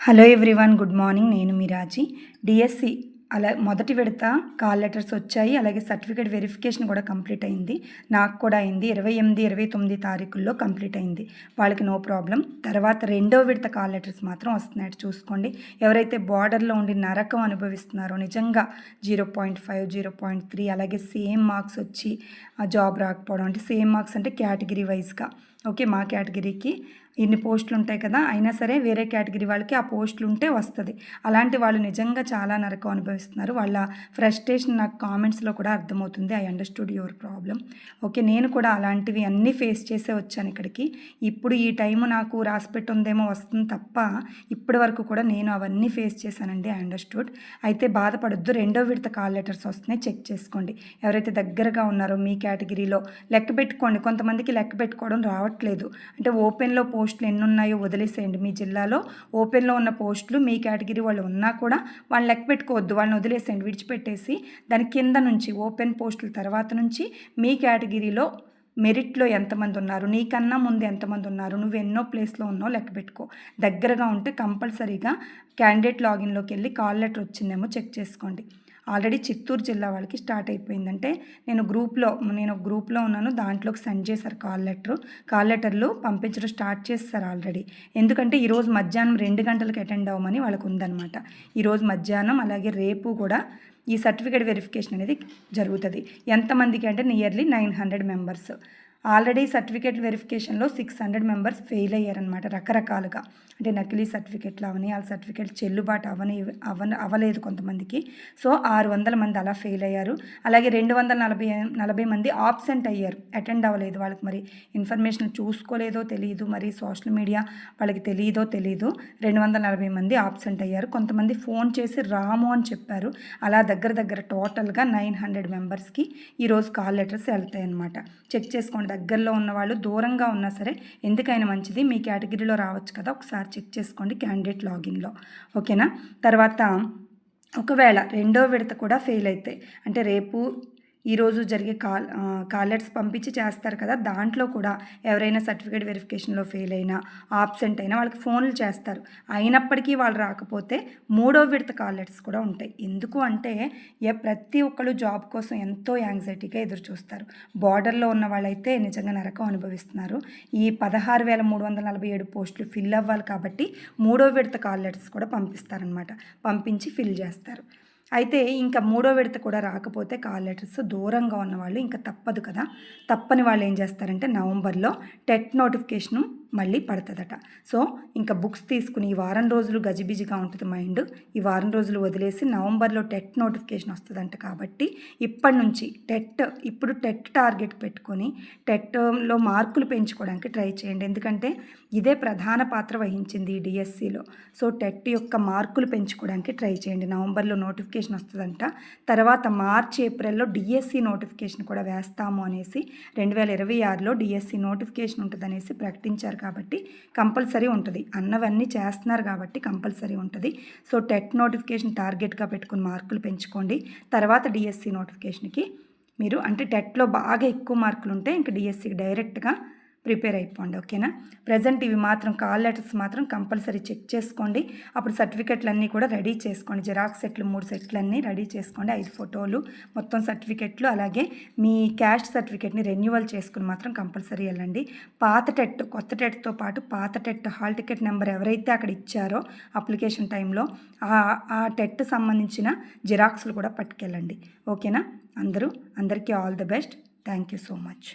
Hello everyone good morning. నేను మీరాజీ DSC అలా మొదటి విడత కాల్ లెటర్స్ వచ్చాయి. అలాగే సర్టిఫికేట్ వెరిఫికేషన్ కూడా కంప్లీట్ అయింది. నాకు కూడా అయింది. ఇరవై ఎనిమిది ఇరవై తొమ్మిది తారీఖుల్లో కంప్లీట్ అయింది. వాళ్ళకి నో ప్రాబ్లం. తర్వాత రెండో విడత కాల్ లెటర్స్ మాత్రం వస్తున్నాయి. చూసుకోండి. ఎవరైతే బార్డర్లో ఉండి నరకం అనుభవిస్తున్నారో నిజంగా zero point five zero point three అలాగే సేమ్ మార్క్స్ వచ్చి జాబ్ రాకపోవడం అంటే సేమ్ మార్క్స్ అంటే కేటగిరీ వైజ్గా. ఓకే మా కేటగిరీకి ఇన్ని పోస్టులు ఉంటాయి కదా అయినా సరే వేరే కేటగిరీ వాళ్ళకి ఆ పోస్టులు ఉంటే వస్తుంది. అలాంటి వాళ్ళు నిజంగా చాలా నరకం అనుభవిస్తున్నారు. వాళ్ళ ఫ్రస్ట్రేషన్ నాకు కామెంట్స్లో కూడా అర్థమవుతుంది. I understood your problem okay నేను కూడా అలాంటివి అన్నీ ఫేస్ చేసే వచ్చాను ఇక్కడికి. ఇప్పుడు ఈ టైం నాకు రాసిపెట్టి ఉందేమో వస్తుంది తప్ప ఇప్పటి వరకు కూడా నేను అవన్నీ ఫేస్ చేశానండి ఐ అండర్స్టూడ్. అయితే బాధపడద్దు రెండో విడత కాల్ లెటర్స్ వస్తున్నాయి చెక్ చేసుకోండి. ఎవరైతే దగ్గరగా ఉన్నారో మీ కేటగిరీలో లెక్క పెట్టుకోండి. కొంతమందికి లెక్క పెట్టుకోవడం రావట్లేదు. అంటే ఓపెన్లో పోస్ట్ పోస్టులు ఎన్ని ఉన్నాయో వదిలేసేయండి. మీ జిల్లాలో ఓపెన్లో ఉన్న పోస్టులు మీ కేటగిరీ వాళ్ళు ఉన్నా కూడా వాళ్ళని లెక్క పెట్టుకోవద్దు. వాళ్ళని వదిలేసేయండి. విడిచిపెట్టేసి దాని కింద నుంచి ఓపెన్ పోస్టుల తర్వాత నుంచి మీ కేటగిరీలో మెరిట్లో ఎంతమంది ఉన్నారు? నీకన్నా ముందు ఎంతమంది ఉన్నారు? నువ్వు ఎన్నో ప్లేస్లో ఉన్నావు లెక్క పెట్టుకో. దగ్గరగా ఉంటే కంపల్సరీగా క్యాండిడేట్ లాగిన్లోకి వెళ్ళి కాల్ లెటర్ వచ్చిందేమో చెక్ చేసుకోండి. ఆల్రెడీ చిత్తూరు జిల్లా వాళ్ళకి స్టార్ట్ అయిపోయిందంటే నేను గ్రూప్లో నేను గ్రూప్లో ఉన్నాను దాంట్లోకి సెండ్ చేశారు కాల్ లెటర్. కాల్ లెటర్లు పంపించడం స్టార్ట్ చేస్తారు ఆల్రెడీ. ఎందుకంటే ఈరోజు మధ్యాహ్నం రెండు గంటలకు అటెండ్ అవ్వమని వాళ్ళకు ఉందన్నమాట. ఈరోజు మధ్యాహ్నం అలాగే రేపు కూడా ఈ సర్టిఫికేట్ వెరిఫికేషన్ అనేది జరుగుతుంది. ఎంతమందికి అంటే nearly nine hundred members. Already certificate వెరిఫికేషన్లో six hundred members fail అయ్యారనమాట రకరకాలుగా. అంటే నకిలీ సర్టిఫికేట్లు అవని వాళ్ళ సర్టిఫికేట్ చెల్లుబాటు అవని అవన అవ్వలేదు కొంతమందికి. సో ఆరు వందల మంది అలా ఫెయిల్ అయ్యారు. అలాగే రెండు వందల నలభై నలభై మంది ఆబ్సెంట్ అయ్యారు. అటెండ్ అవ్వలేదు వాళ్ళకి మరి. ఇన్ఫర్మేషన్ చూసుకోలేదో తెలియదు మరి సోషల్ మీడియా వాళ్ళకి తెలియదో తెలియదు రెండు వందల నలభై మంది ఆబ్సెంట్ అయ్యారు. కొంతమంది ఫోన్ చేసి రాము అని చెప్పారు. అలా దగ్గర దగ్గర టోటల్గా నైన్ హండ్రెడ్ మెంబర్స్కి ఈరోజు కాల్ లెటర్స్ వెళ్తాయి అనమాట చెక్ చేసుకోండి దగ్గరలో ఉన్నవాళ్ళు దూరంగా ఉన్నా సరే ఎందుకైనా మంచిది మీ కేటగిరీలో రావచ్చు కదా. ఒకసారి చెక్ చేసుకోండి క్యాండిడేట్ లాగిన్లో. ఓకేనా? తర్వాత ఒకవేళ రెండో విడత కూడా ఫెయిల్ అయితే అంటే రేపు ఈరోజు జరిగే కాల్ కాలర్స్ పంపించి చేస్తారు కదా. దాంట్లో కూడా ఎవరైనా సర్టిఫికేట్ వెరిఫికేషన్లో ఫెయిల్ అయినా ఆబ్సెంట్ అయినా వాళ్ళకి ఫోన్లు చేస్తారు. అయినప్పటికీ వాళ్ళు రాకపోతే మూడో విడత కాలర్స్ కూడా ఉంటాయి. ఎందుకు అంటే ప్రతి ఒక్కళ్ళు జాబ్ కోసం ఎంతో యాంగ్జైటీగా ఎదురు చూస్తారు. బార్డర్లో ఉన్న వాళ్ళైతే నిజంగా నరకం అనుభవిస్తున్నారు. ఈ పదహారు వేల మూడు వందల నలభై ఏడు పోస్టులు ఫిల్ అవ్వాలి కాబట్టి మూడో విడత కాల్ లెటర్స్ కూడా పంపిస్తారనమాట పంపించి ఫిల్ చేస్తారు. అయితే ఇంకా మూడో విడత కూడా రాకపోతే కాల్ లెటర్స్ దూరంగా ఉన్న వాళ్ళు ఇంకా తప్పదు కదా. తప్పని వాళ్ళు ఏం చేస్తారంటే నవంబర్లో టెట్ నోటిఫికేషను మళ్ళీ పడుతుందట. సో ఇంకా బుక్స్ తీసుకుని ఈ వారం రోజులు గజిబిజిగా ఉంటుంది మైండ్. ఈ వారం రోజులు వదిలేసి నవంబర్లో టెట్ నోటిఫికేషన్ వస్తుందంట కాబట్టి ఇప్పటి నుంచి టెట్ ఇప్పుడు టెట్ టార్గెట్ పెట్టుకొని టెట్లో మార్కులు పెంచుకోవడానికి ట్రై చేయండి. ఎందుకంటే ఇదే ప్రధాన పాత్ర వహించింది ఈ డిఎస్సిలో. సో టెట్ యొక్క మార్కులు పెంచుకోవడానికి ట్రై చేయండి. నవంబర్లో నోటిఫికేషన్ వస్తుందంట. తర్వాత మార్చ్ ఏప్రిల్లో డిఎస్సి నోటిఫికేషన్ కూడా వేస్తాము అనేసి రెండు వేల ఇరవై ఆరులో డిఎస్సి నోటిఫికేషన్ ఉంటుందనేసి ప్రకటించారు కాబట్టి కంపల్సరీ ఉంటుంది. అన్నవన్నీ చేస్తున్నారు కాబట్టి కంపల్సరీ ఉంటుంది. సో టెట్ నోటిఫికేషన్ టార్గెట్గా పెట్టుకుని మార్కులు పెంచుకోండి. తర్వాత డిఎస్సి నోటిఫికేషన్కి మీరు అంటే టెట్లో బాగా ఎక్కువ మార్కులు ఉంటే ఇంకా డిఎస్సికి డైరెక్ట్గా ప్రిపేర్ అయిపోండి ఓకేనా? ప్రజెంట్ ఇవి మాత్రం కాల్ లెటర్స్ మాత్రం కంపల్సరీ చెక్ చేసుకోండి. అప్పుడు సర్టిఫికెట్లు అన్నీ కూడా రెడీ చేసుకోండి. జిరాక్స్ సెట్లు మూడు సెట్లు అన్నీ రెడీ చేసుకోండి. ఐదు ఫోటోలు మొత్తం సర్టిఫికెట్లు అలాగే మీ క్యాస్ట్ సర్టిఫికెట్ని రెన్యువల్ చేసుకుని మాత్రం కంపల్సరీ వెళ్ళండి. పాత టెట్ కొత్త టెట్తో పాటు పాత టెట్ హాల్ టికెట్ నెంబర్ ఎవరైతే అక్కడ ఇచ్చారో అప్లికేషన్ టైంలో ఆ టెట్ సంబంధించిన జిరాక్స్లు కూడా పట్టుకెళ్ళండి. ఓకేనా? అందరూ అందరికీ all the best. Thank you so much.